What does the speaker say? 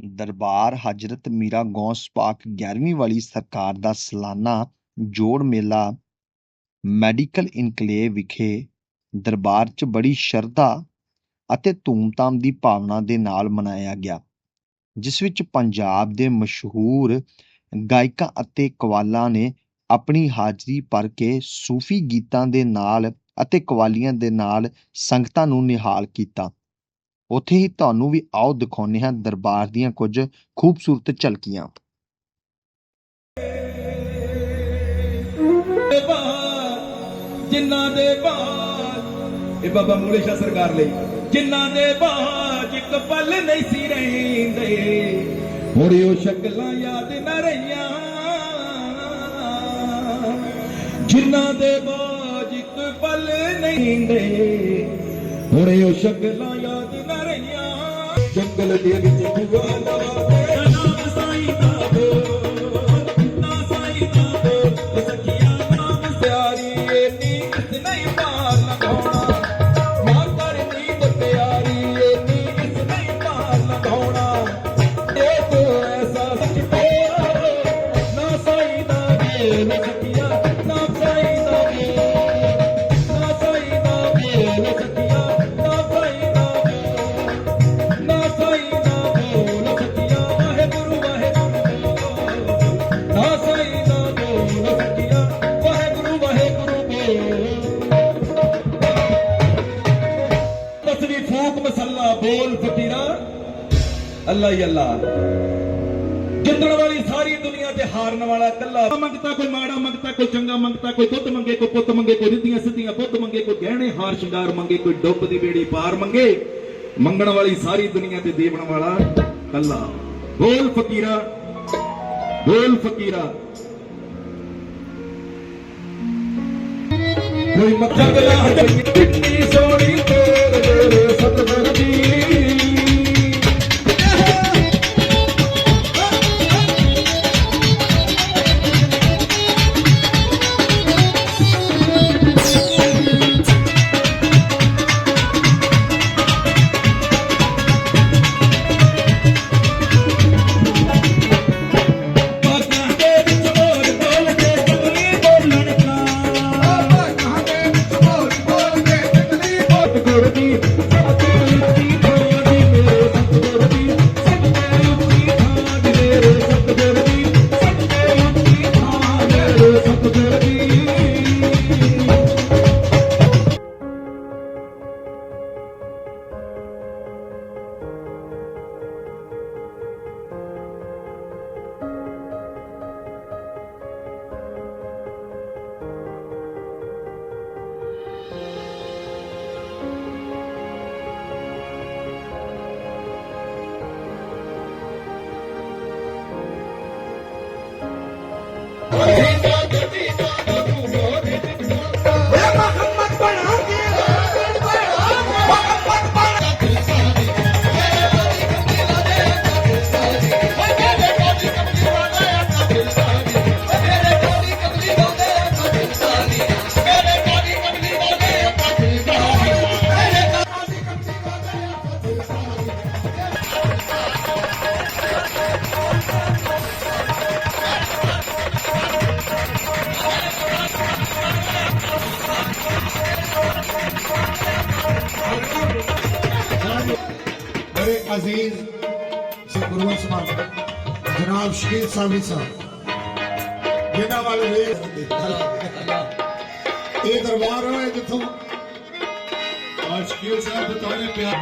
ਦਰਬਾਰ ਹਜ਼ਰਤ ਮੀਰਾਂ ਗੌਸ ਪਾਕ 11ਵੀਂ ਵਾਲੀ ਸਰਕਾਰ ਦਾ ਸਾਲਾਨਾ ਜੋੜ ਮੇਲਾ ਮੈਡੀਕਲ ਇਨਕਲੇਵ ਵਿਖੇ ਦਰਬਾਰ 'ਚ ਬੜੀ ਸ਼ਰਧਾ ਅਤੇ ਧੂਮਧਾਮ ਦੀ ਭਾਵਨਾ ਦੇ ਨਾਲ ਮਨਾਇਆ ਗਿਆ, ਜਿਸ ਵਿੱਚ ਪੰਜਾਬ ਦੇ ਮਸ਼ਹੂਰ ਗਾਇਕਾਂ ਅਤੇ ਕਵਾਲਾਂ ਨੇ ਆਪਣੀ ਹਾਜ਼ਰੀ ਭਰ ਕੇ ਸੂਫੀ ਗੀਤਾਂ ਦੇ ਨਾਲ ਅਤੇ ਕਵਾਲੀਆਂ ਦੇ ਨਾਲ ਸੰਗਤਾਂ ਨੂੰ ਨਿਹਾਲ ਕੀਤਾ। ਉੱਥੇ ਹੀ ਤੁਹਾਨੂੰ ਵੀ ਆਓ ਦਿਖਾਉਂਦੇ ਹਾਂ ਦਰਬਾਰ ਦੀਆਂ ਕੁਝ ਖੂਬਸੂਰਤ ਝਲਕੀਆਂ। ਦੇ ਜਿਨ੍ਹਾਂ ਦੇ ਬਾਹਰ ਇਹ ਬਾਬਾ ਮੂਲੇ ਸ਼ਾਹ ਸਰਕਾਰ ਲਈ ਜਿਨ੍ਹਾਂ ਦੇ ਬਾਹਰ ਇੱਕ ਪਲ ਨਹੀਂ ਸੀ ਰਹਿੰਦੇ ਹੁਣ ਉਹ ਸ਼ਕਲਾਂ ਯਾਦ ਨਾ ਰਹੀਆਂ। ਜਿਨ੍ਹਾਂ ਦੇ ਬਾਜ਼ ਇੱਕ ਪਲ ਨਹੀਂ ਰਹਿੰਦੇ ਹੁਣ ਉਹ ਸ਼ਕਲਾਂ ਯਾਦ ਜੰਗਲ ਦੇ ਵਿੱਚ ਭੂਆ ਦਾ ਨਾਮ ਸਾਈਂ ਬੋਲ ਫਕੀਰਾ, ਅੱਲਾ ਹੀ ਅੱਲਾ। ਜਿੱਤਣ ਵਾਲੀ ਸਾਰੀ ਦੁਨੀਆ ਤੇ ਹਾਰਨ ਵਾਲਾ ਕੱਲਾ ਮੰਗਤਾ ਕੋਈ ਮਾੜਾ, ਮੰਗਤਾ ਕੋਈ ਚੰਗਾ, ਮੰਗਤਾ ਕੋਈ ਦੁੱਧ ਮੰਗੇ, ਕੋਈ ਪੁੱਤ ਮੰਗੇ, ਕੋਈ ਰਿੱਧੀਆਂ ਸਿੱਧੀਆਂ ਪੁੱਤ ਮੰਗੇ, ਕੋਈ ਗਹਿਣੇ, ਹਾਰ ਸ਼ਿੰਗਾਰ ਮੰਗੇ, ਕੋਈ ਡੁੱਬ ਦੀ ਬੇੜੀ ਪਾਰ ਮੰਗੇ। ਮੰਗਣ ਵਾਲੀ ਸਾਰੀ ਦੁਨੀਆ ਤੇ ਦੇਵਣ ਵਾਲਾ ਕੱਲਾ ਬੋਲ ਫਕੀਰਾ ਬੋਲ ਫਕੀਰਾ। ਕੋਈ ਮੱਥਾ ਕਿੰਨੀ ਸੋਹਣੀ ਤੇਰੇ बड़े अज़ीज़ मान जनाब शहीद सामी साहब जिन्हों वाल ये दरबार है जितों आज क्यों साहब बताने प्यार।